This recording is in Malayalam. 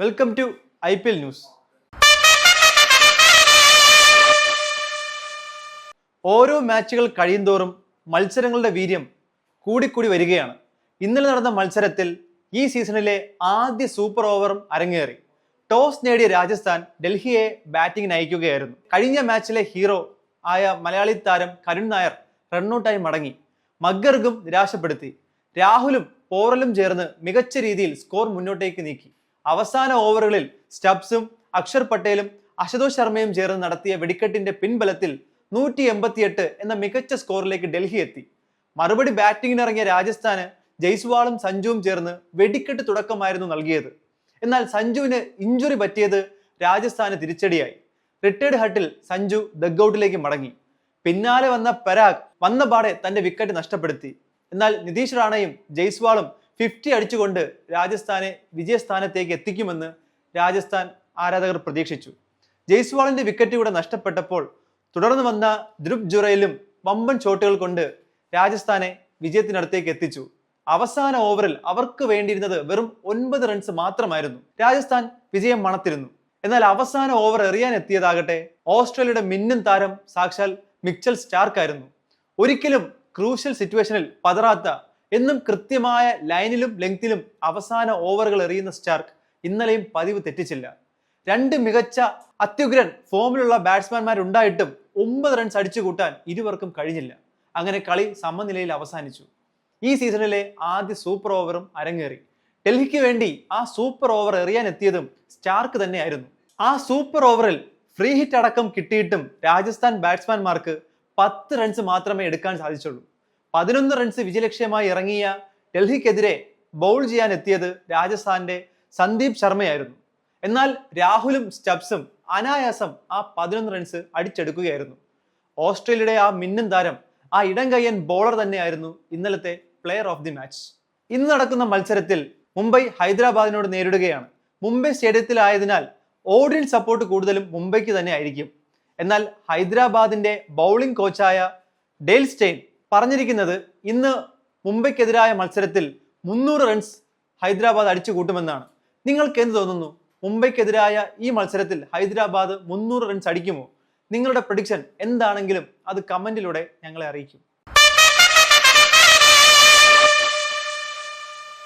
Welcome to I P L news ഓരോ മാച്ചുകൾ കഴിയുന്തോറും മത്സരങ്ങളുടെ വീര്യം കൂടിക്കൂടി വരികയാണ്. ഇന്നലെ നടന്ന മത്സരത്തിൽ ഈ സീസണിലെ ആദ്യ സൂപ്പർ ഓവറും അരങ്ങേറി. ടോസ് നേടിയ രാജസ്ഥാൻ ഡൽഹിയെ ബാറ്റിംഗിന് അയക്കുകയായിരുന്നു. കഴിഞ്ഞ മാച്ചിലെ ഹീറോ ആയ മലയാളി താരം കരുൺ നായർ റണ്ണൌട്ടായി മടങ്ങി. മഗ്ഗർഗും നിരാശപ്പെടുത്തി. രാഹുലും പോറലും ചേർന്ന് മികച്ച രീതിയിൽ സ്കോർ മുന്നോട്ടേക്ക് നീക്കി. അവസാന ഓവറുകളിൽ സ്റ്റബ്സും അക്ഷർ പട്ടേലും അശുതോഷ് ശർമ്മയും ചേർന്ന് നടത്തിയ വെടിക്കെട്ടിന്റെ പിൻബലത്തിൽ നൂറ്റി എൺപത്തിയെട്ട് എന്ന മികച്ച സ്കോറിലേക്ക് ഡൽഹി എത്തി. മറുപടി ബാറ്റിംഗിനിറങ്ങിയ രാജസ്ഥാന് ജയ്സ്വാളും സഞ്ജുവും ചേർന്ന് വെടിക്കെട്ട് തുടക്കമായിരുന്നു നൽകിയത്. എന്നാൽ സഞ്ജുവിന് ഇഞ്ചുറി പറ്റിയത് രാജസ്ഥാന് തിരിച്ചടിയായി. റിട്ടയർഡ് ഹട്ടിൽ സഞ്ജു ഡഗ്ഔട്ടിലേക്ക് മടങ്ങി. പിന്നാലെ വന്ന പരാഗ് വന്ന പാടെ തന്റെ വിക്കറ്റ് നഷ്ടപ്പെടുത്തി. എന്നാൽ നിതീഷ് റാണയും ജയ്സ്വാളും ഫിഫ്റ്റി അടിച്ചുകൊണ്ട് രാജസ്ഥാനെ വിജയസ്ഥാനത്തേക്ക് എത്തിക്കുമെന്ന് രാജസ്ഥാൻ ആരാധകർ പ്രതീക്ഷിച്ചു. ജയ്സ്വാളിന്റെ വിക്കറ്റ് കൂടെ നഷ്ടപ്പെട്ടപ്പോൾ തുടർന്ന് വന്ന ദ്രുപ് ജുറയിലും വമ്പൻ ഷോട്ടുകൾ കൊണ്ട് രാജസ്ഥാനെ വിജയത്തിനടുത്തേക്ക് എത്തിച്ചു. അവസാന ഓവറിൽ അവർക്ക് വേണ്ടിയിരുന്നത് വെറും ഒൻപത് റൺസ് മാത്രമായിരുന്നു. രാജസ്ഥാൻ വിജയം മണത്തിരുന്നു. എന്നാൽ അവസാന ഓവർ എറിയാൻ എത്തിയതാകട്ടെ ഓസ്ട്രേലിയയുടെ മിന്നും താരം സാക്ഷാൽ മിക്ചൽ സ്റ്റാർക്കായിരുന്നു. ഒരിക്കലും ക്രൂഷ്യൽ സിറ്റുവേഷനിൽ പതറാത്ത എന്നും കൃത്യമായ ലൈനിലും ലെങ്തിലും അവസാന ഓവറുകൾ എറിയുന്ന സ്റ്റാർക്ക് ഇന്നലെയും പതിവ് തെറ്റിച്ചില്ല. രണ്ട് മികച്ച അത്യുഗ്രൻ ഫോമിലുള്ള ബാറ്റ്സ്മാൻമാരുണ്ടായിട്ടും ഒമ്പത് റൺസ് അടിച്ചു കൂട്ടാൻ ഇരുവർക്കും കഴിഞ്ഞില്ല. അങ്ങനെ കളി സമനിലയിൽ അവസാനിച്ചു. ഈ സീസണിലെ ആദ്യ സൂപ്പർ ഓവറും അരങ്ങേറി. ഡൽഹിക്ക് വേണ്ടി ആ സൂപ്പർ ഓവർ എറിയാൻ എത്തിയതും സ്റ്റാർക്ക് തന്നെയായിരുന്നു. ആ സൂപ്പർ ഓവറിൽ ഫ്രീ ഹിറ്റ് അടക്കം കിട്ടിയിട്ടും രാജസ്ഥാൻ ബാറ്റ്സ്മാൻമാർക്ക് പത്ത് റൺസ് മാത്രമേ എടുക്കാൻ സാധിച്ചുള്ളൂ. പതിനൊന്ന് റൺസ് വിജയലക്ഷ്യമായി ഇറങ്ങിയ ഡൽഹിക്കെതിരെ ബൗൾ ചെയ്യാൻ എത്തിയത് രാജസ്ഥാന്റെ സന്ദീപ് ശർമ്മയായിരുന്നു. എന്നാൽ രാഹുലും സ്റ്റബ്സും അനായാസം ആ പതിനൊന്ന് റൺസ് അടിച്ചെടുക്കുകയായിരുന്നു. ഓസ്ട്രേലിയയുടെ ആ മിന്നും താരം ആ ഇടം കയ്യൻ ബോളർ തന്നെയായിരുന്നു ഇന്നലത്തെ പ്ലെയർ ഓഫ് ദി മാച്ച് ഇന്ന് നടക്കുന്ന മത്സരത്തിൽ മുംബൈ ഹൈദരാബാദിനോട് നേരിടുകയാണ്. മുംബൈ സ്റ്റേഡിയത്തിലായതിനാൽ ഓഡിയൻസ് സപ്പോർട്ട് കൂടുതലും മുംബൈക്ക് തന്നെ ആയിരിക്കും. എന്നാൽ ഹൈദരാബാദിന്റെ ബൗളിംഗ് കോച്ചായ ഡേൽ സ്റ്റെയിൻ പറഞ്ഞിരിക്കുന്നത് ഇന്ന് മുംബൈക്കെതിരായ മത്സരത്തിൽ മുന്നൂറ് റൺസ് ഹൈദരാബാദ് അടിച്ചു കൂട്ടുമെന്നാണ്. നിങ്ങൾക്ക് എന്ത് തോന്നുന്നു? മുംബൈക്കെതിരായ ഈ മത്സരത്തിൽ ഹൈദരാബാദ് മുന്നൂറ് റൺസ് അടിക്കുമോ? നിങ്ങളുടെ പ്രഡിക്ഷൻ എന്താണെങ്കിലും അത് കമന്റിലൂടെ ഞങ്ങളെ അറിയിക്കും.